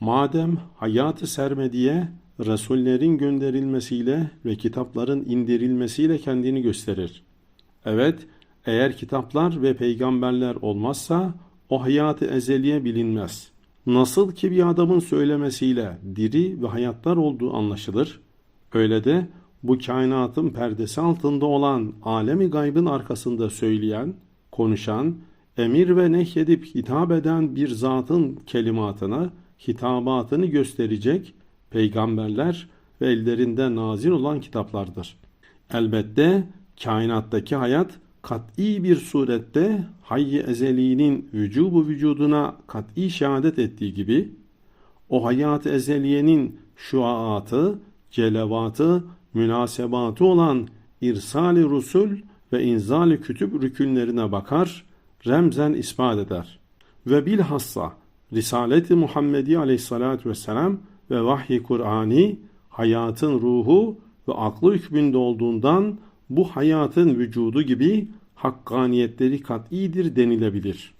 Madem hayatı sermediye Resullerin gönderilmesiyle ve kitapların indirilmesiyle kendini gösterir. Evet, eğer kitaplar ve peygamberler olmazsa o hayatı ezeliye bilinmez. Nasıl ki bir adamın söylemesiyle diri ve hayatlar olduğu anlaşılır, öyle de bu kainatın perdesi altında olan alemi gaybın arkasında söyleyen, konuşan, emir ve nehyedip hitap eden bir zatın kelimatını, hitabatını gösterecek peygamberler ve ellerinde nazil olan kitaplardır. Elbette kainattaki hayat kat'i bir surette hayy ezeliğinin vücubu vücuduna kat'i şehadet ettiği gibi o hayat ezeliyenin şuaatı, celevatı, münasebatı olan irsali rusul ve inzali kütüb rükünlerine bakar, remzen ispat eder. Ve bilhassa Risalet-i Muhammedi aleyhissalatü vesselam ve vahyi Kur'ani hayatın ruhu ve aklı hükmünde olduğundan bu hayatın vücudu gibi hakkaniyetleri kat'idir denilebilir.